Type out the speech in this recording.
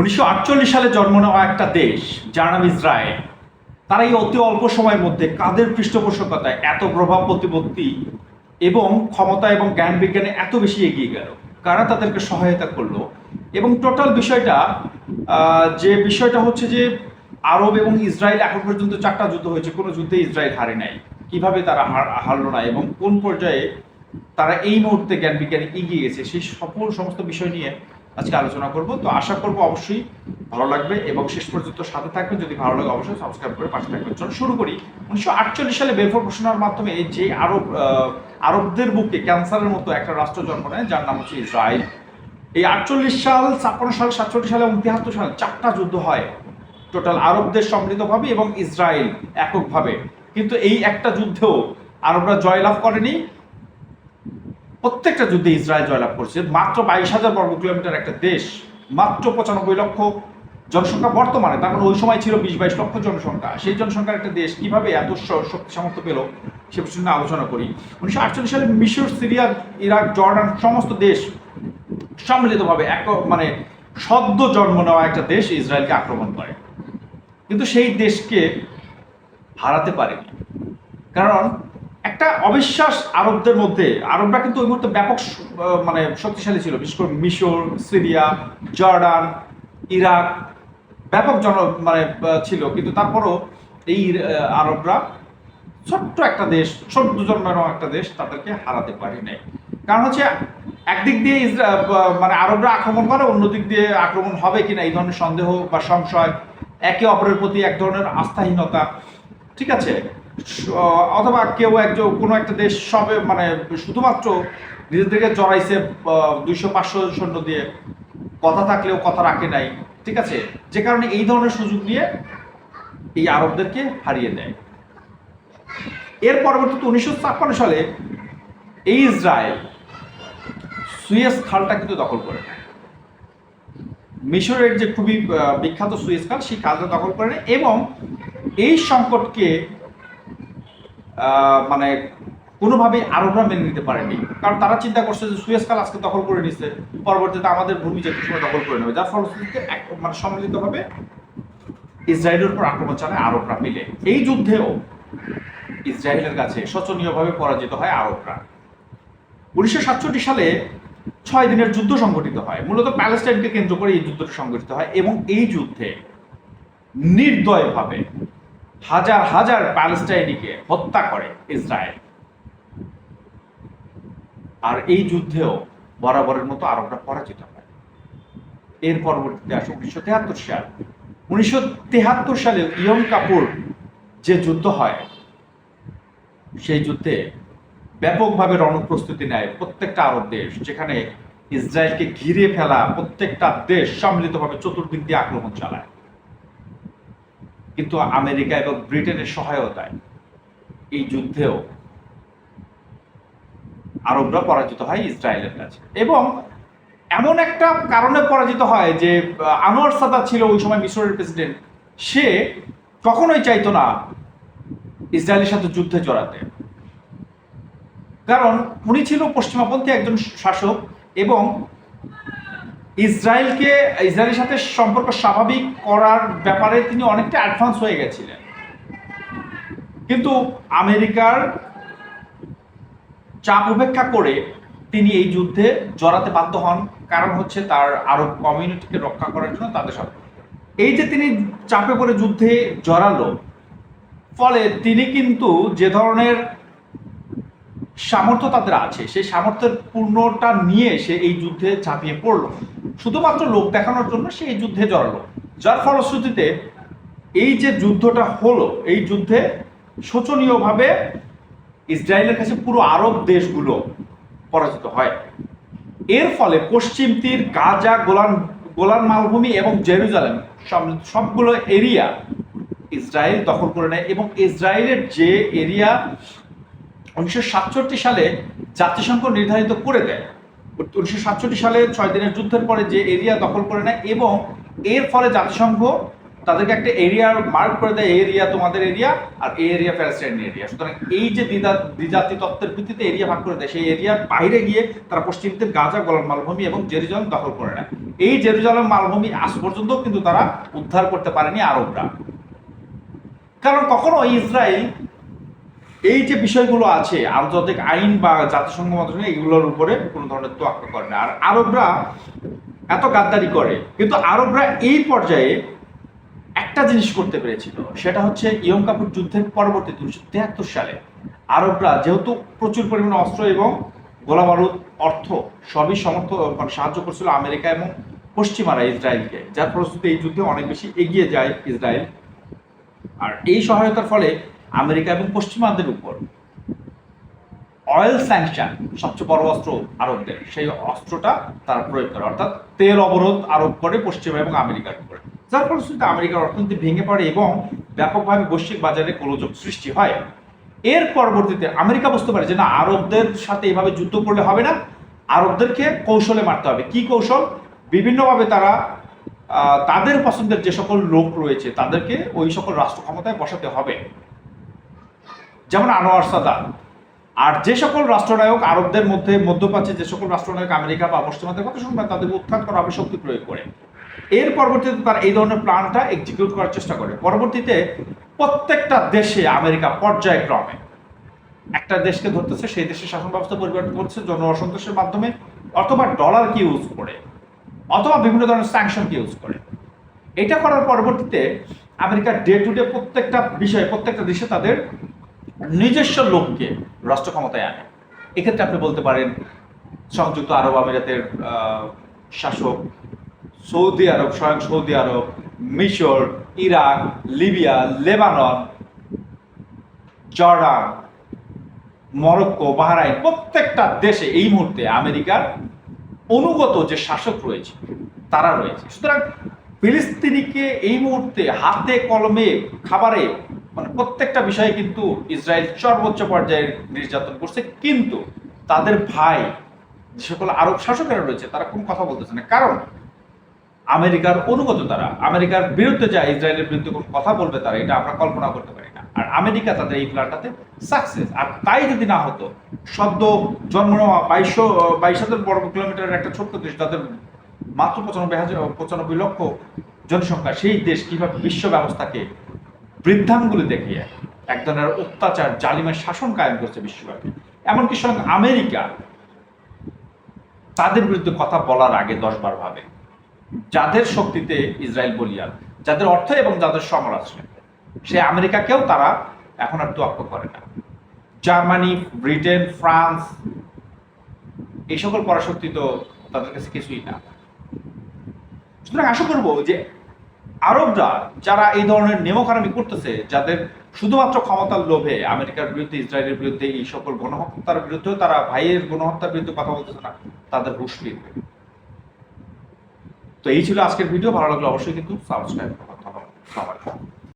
উনিশশো আটচল্লিশ সালে জন্ম নেওয়া একটা দেশ, যার নাম ইসরায়েল। তারা এই অতি অল্প সময়ের মধ্যে কাদের পৃষ্ঠপোষকতায় এত প্রভাব প্রতিপত্তি এবং ক্ষমতা এবং জ্ঞান বিজ্ঞানে এত বেশি এগিয়ে গেল? কারা তাদেরকে সহায়তা করল? এবং টোটাল বিষয়টা যে বিষয়টা হচ্ছে যে আরব এবং ইসরায়েল এখন পর্যন্ত চারটা যুদ্ধ হয়েছে, কোনো যুদ্ধে ইসরায়েল হারে নাই। কীভাবে তারা হার- হারলো না এবং কোন পর্যায়ে তারা এই মুহূর্তে জ্ঞান বিজ্ঞানে এগিয়ে গেছে? সেই সকল সমস্ত বিষয় নিয়ে আজকে আলোচনা করব। তো আশা করব অবশ্যই ভালো লাগবে এবং শেষ পর্যন্ত সাথে থাকবেন। যদি ভালো লাগে অবশ্যই সাবস্ক্রাইব করে পাশে থাকবেন। চলো শুরু করি। উনিশশো আটচল্লিশ সালে বেলফোর ঘোষণার মাধ্যমে যে আরব আরবদের বুকে ক্যান্সারের মতো একটা রাষ্ট্র জন্ম নেয়, যার নাম হচ্ছে ইসরায়েল। এই আটচল্লিশ সাল, ছাপ্পান্ন সাল সাতচল্লিশ সাল এবং তিয়াত্তর সাল চারটা যুদ্ধ হয়। টোটাল আরবদের সম্মিলিতভাবে এবং ইসরায়েল এককভাবে। কিন্তু এই একটা যুদ্ধেও আরবরা জয়লাভ করেনি। প্রত্যেকটা যুদ্ধে ইসরায়েল জয়লাভ করছে। মাত্র বাইশ হাজার বর্গ কিলোমিটার একটা দেশ, মাত্র পঁচানব্বই লক্ষ জনসংখ্যা বর্তমানে, তার মানে ওই সময় ছিল বিশ বাইশ লক্ষ জনসংখ্যা। সেই জনসংখ্যার একটা দেশ কীভাবে এত শক্তি সামর্থ্য পেল, সে বিষয়ে আলোচনা করি। উনিশশো আটচল্লিশ সালে মিশর, সিরিয়া, ইরাক, জর্ডান সমস্ত দেশ সম্মিলিতভাবে এক মানে সদ্য জন্ম নেওয়া একটা দেশ ইসরায়েলকে আক্রমণ করে। কিন্তু সেই দেশকে হারাতে পারেনি। কারণ একটা অবিশ্বাস আরবদের মধ্যে, আরবরা কিন্তু ওই মুহূর্তে ব্যাপক মানে শক্তিশালী ছিল, বিশেষ করে মিশর, সিরিয়া, জর্ডান, ইরাক, ব্যাপক জন মানে ছিল। কিন্তু তারপরও এই আরবরা ছোট্ট একটা দেশ ছোট্ট জন্মানো একটা দেশ তাদেরকে হারাতে পারে নাই। কারণ হচ্ছে, একদিক দিয়ে মানে আরবরা আক্রমণ করে, অন্যদিক দিয়ে আক্রমণ হবে কিনা এই ধরনের সন্দেহ বা সংশয় একে অপরের প্রতি এক ধরনের আস্থাহীনতা, ঠিক আছে? অথবা কেউ একজন, কোনো একটা দেশ সবে মানে শুধুমাত্র নিজেদেরকে জড়াইছে দুইশো পাঁচশো সৈন্য দিয়ে। কথা থাকলেও কথা রাখে নাই, ঠিক আছে? যে কারণে এই ধরনের সুযোগ নিয়ে এই আরবদেরকে হারিয়ে দেয়। এর পরবর্তীতে উনিশশো ছাপ্পান্ন সালে এই ইসরায়েল সুয়েজ খালটা কিন্তু দখল করে মিশরের যে খুবই বিখ্যাত সুয়েজ খাল, সেই খালটা দখল করে এবং এই সংকটকে মানে কোনোভাবেই আরবরা মেনে নিতে পারেনি। কারণ তারা চিন্তা করছে যে সুয়েজ খাল আজকে দখল করে নিচ্ছে পরবর্তীতে আমাদের ভূমি যে সময় দখল করে নেবে, যার ফলশ্রুতিতে এক মানে সম্মিলিতভাবে ইসরায়েলের উপর আক্রমণ চালায় আরবরা মিলে। এই যুদ্ধেও ইসরায়েলের কাছে শোচনীয়ভাবে পরাজিত হয় আরবরা উনিশশো সাতষট্টি সালে ছয় দিনের যুদ্ধ সংঘটিত হয়। মূলত প্যালেস্টাইনকে কেন্দ্র করে এই যুদ্ধটি সংঘটিত হয় এবং এই যুদ্ধে নির্দয়ভাবে হাজার হাজার প্যালেস্টাইনিকে হত্যা করে ইসরায়েল। আর এই যুদ্ধেও বরাবরের মতো আরবরা পরাজিত হয়। এর পরবর্তীতে আসে উনিশশো তেহাত্তর সাল। উনিশশো তেহাত্তর সালে ইয়ম কাপুর যে যুদ্ধ হয়, সেই যুদ্ধে ব্যাপকভাবে রণপ্রস্তুতি নেয় প্রত্যেকটা আরব দেশ, যেখানে ইসরায়েলকে ঘিরে ফেলা প্রত্যেকটা দেশ সম্মিলিতভাবে চতুর্দিক দিয়ে আক্রমণ চালায়। কিন্তু আমেরিকা এবং ব্রিটেনের সহায়তায় এই যুদ্ধেও আরবরা পরাজিত হয় ইসরায়েলের কাছে। এবং এমন একটা কারণে পরাজিত হয় যে আনোয়ার সাদাত ছিল ওই সময় মিশরের প্রেসিডেন্ট। সে কখনোই চাইতো না ইসরায়েলের সাথে যুদ্ধে জড়াতে। কারণ উনি ছিল পশ্চিমাপন্থী একজন শাসক এবং ইসরায়েলকে, ইসরায়েলের সাথে সম্পর্ক স্বাভাবিক করার ব্যাপারে তিনি অনেকটা অ্যাডভান্স হয়ে গেছিলেন। কিন্তু আমেরিকার চাপ উপেক্ষা করে তিনি এই যুদ্ধে জড়াতে বাধ্য হন। কারণ হচ্ছে তার আরব কমিউনিটিকে রক্ষা করার জন্য তাদের সাথে। এই যে তিনি চাপে পড়ে যুদ্ধে জড়ালো, ফলে তিনি কিন্তু যে ধরনের সামর্থ্য তাদের আছে, সেই সামর্থ্যের পূর্ণটা নিয়ে সে এই যুদ্ধে ঝাঁপিয়ে পড়ল। শুধুমাত্র লোক দেখানোর জন্য সে এই যুদ্ধে জড়ালো। যার ফলশ্রুতিতে এই যে যুদ্ধটা হলো, এই যুদ্ধে শোচনীয়ভাবে ইসরায়েলের কাছে পুরো আরব দেশগুলো পরাজিত হয়। এর ফলে পশ্চিম তীর, গাজা, গোলান গোলান মালভূমি এবং জেরুজালেম সবগুলো এরিয়া ইসরায়েল দখল করে নেয় এবং ইসরায়েলের যে এরিয়া উনিশশো সাতষট্টি সালে জাতিসংঘ নির্ধারিত করে দেয় উনিশশো সাতষট্টি সালে ছয় দিনের যুদ্ধের পরে যে এরিয়া দখল করে নেয় এবং এর ফলে জাতিসংঘ তাদেরকে একটা এরিয়া মার্ক করে দেয় এরিয়া তোমাদের এরিয়া আর এই এরিয়া প্যালেস্টাইন এরিয়া। সুতরাং এই যে দ্বিধা দ্বিজাতি তত্ত্বের ভিত্তিতে এরিয়া ভাগ করে দেয়, সেই এরিয়ার বাইরে গিয়ে তারা পশ্চিমদের গাজা, গোলাম মালভূমি এবং জেরুজালেম দখল করে নেয়। এই জেরুজালেম মালভূমি আজ পর্যন্ত কিন্তু তারা উদ্ধার করতে পারেনি আরবরা। কারণ কখনো ইসরায়েল এই যে বিষয়গুলো আছে, আন্তর্জাতিক আইন বা জাতিসংঘ মন্ত্রণালয় এগুলোর উপরে কোনো ধরনের তোয়াক্কা করে না। আর আরবরা এত গাদ্দারি করে, কিন্তু আরবরা এই পর্যায়ে একটা জিনিস করতে পেরেছিল, সেটা হচ্ছে ইয়ম কাপুর যুদ্ধের পরবর্তী দুশো তেহাত্তর সালে আরবরা যেহেতু প্রচুর পরিমাণে অস্ত্র এবং গোলাবারুদ অর্থ সবই সমর্থ মানে সাহায্য করছিল আমেরিকা এবং পশ্চিমারা ইসরায়েলকে, যার ফলশ্রুতিতে এই যুদ্ধে অনেক বেশি এগিয়ে যায় ইসরায়েল। আর এই সহায়তার ফলে আমেরিকা এবং পশ্চিমাদের উপর। অয়েল স্যাংশন সবচেয়ে বড় অস্ত্র আরবদের। সেই অস্ত্রটা তারা প্রয়োগ করে। অর্থাৎ তেল অবরোধ আরোপ করে পশ্চিমা এবং আমেরিকার উপরে। যার ফলশ্রুতিতে আমেরিকার অর্থনীতি ভেঙে পড়ে এবং ব্যাপকভাবে বৈশ্বিক বাজারে গোলযোগ সৃষ্টি হয়। এর পরবর্তীতে আমেরিকা বুঝতে পারে যে, না, আরবদের সাথে এভাবে যুদ্ধ করলে হবে না। আরবদেরকে কৌশলে মারতে হবে। কি কৌশল? বিভিন্নভাবে তারা তাদের পছন্দের যে সকল লোক রয়েছে, তাদেরকে ওই সকল রাষ্ট্র ক্ষমতায় বসাতে হবে। যেমন আনোয়ার সাদাত। আর যে সকল রাষ্ট্রনায়ক আরবদের মধ্যে মধ্যপ্রাচ্যে যে সকল রাষ্ট্রনায়ক আমেরিকা বা পশ্চিমাদের কথা শুনবেন, তাদের উত্থান করা হবে শক্তি প্রয়োগ করে। এর পরবর্তীতে তারা এই ধরনের প্ল্যানটা এক্সিকিউট করার চেষ্টা করে। পরবর্তীতে প্রত্যেকটা দেশে আমেরিকা পর্যায়ক্রমে একটা দেশকে ধরতেছে, সেই দেশের শাসন ব্যবস্থা পরিবর্তন করছে জন অসন্তোষের মাধ্যমে অথবা ডলার কি ইউজ করে, অথবা বিভিন্ন ধরনের স্যাংশন কি ইউজ করে। এটা করার পরবর্তীতে আমেরিকার ডে টু ডে প্রত্যেকটা বিষয়ে, প্রত্যেকটা দেশে তাদের নিজস্ব লোককে রাষ্ট্র ক্ষমতায় আনে। এক্ষেত্রে আপনি বলতে পারেন, সংযুক্ত আরব আমিরাতের শাসক, সৌদি আরব, স্বয়ং সৌদি আরব, মিশর, Iraq, Libya, Lebanon, Jordan, Morocco, Bahrain, প্রত্যেকটা দেশে এই মুহূর্তে আমেরিকার অনুগত যে শাসক রয়েছে, তারা রয়েছে। সুতরাং ফিলিস্তিনিকে এই মুহূর্তে হাতে কলমে, খাবারে মানে প্রত্যেকটা বিষয়ে কিন্তু ইসরায়েল সর্বোচ্চ পর্যায়ে নির্যাতন করছে, কিন্তু তাদের ভাই, যে সকল আরব শাসকেরা রয়েছে, তারা কোনো কথা বলতেছে না। কারণ আমেরিকার অনুগত তারা, আমেরিকার বিরুদ্ধে যা ইসরায়েলের বিরুদ্ধে কোনো কথা বলবে তারা, এটা আমরা কল্পনা করতে পারি না। আর আমেরিকা তাদের এই প্ল্যানটাতে সাকসেস আর তাই যদি না হতো, সদ্য জন্ম নেওয়া বাইশশো বাইশ হাজার বর্গ কিলোমিটারের একটা ছোট্ট দেশ তাদের মাত্র পঁচানব্বই হাজার, পঁচানব্বই লক্ষ জনসংখ্যা, সেই দেশ কীভাবে বিশ্ব ব্যবস্থাকে বৃদ্ধাঙ্গুলি দেখিয়ে এক ধরনের অত্যাচার, জালিমের শাসন কায়েম করছে বিশ্বব্যাপী। এমনকি স্বয়ং আমেরিকা তাদের বিরুদ্ধে কথা বলার আগে দশ বার ভাবে। যাদের শক্তিতে ইসরায়েল বলিয়ান যাদের অর্থ এবং যাদের সমর আছে সে আমেরিকাকেও তারা এখন আর তোয়াক্ক করে না। জার্মানি, ব্রিটেন, ফ্রান্স, এই সকল পরাশক্তি তো তাদের কাছে কিছুই না। সুতরাং আশা করব যে আরবরা যারা এই ধরনের নেমখারামি করতেছে, যাদের শুধুমাত্র ক্ষমতার লোভে আমেরিকার বিরুদ্ধে, ইসরায়েলের বিরুদ্ধে, এই সকল গণহত্যার বিরুদ্ধেও তারা ভাইয়ের গণহত্যার বিরুদ্ধে কথা বলতেছে না, তাদের হুশ ফিরবে তো এই ছিল আজকের ভিডিও, ভালো লাগলে অবশ্যই কিন্তু সাবস্ক্রাইব করতে হবে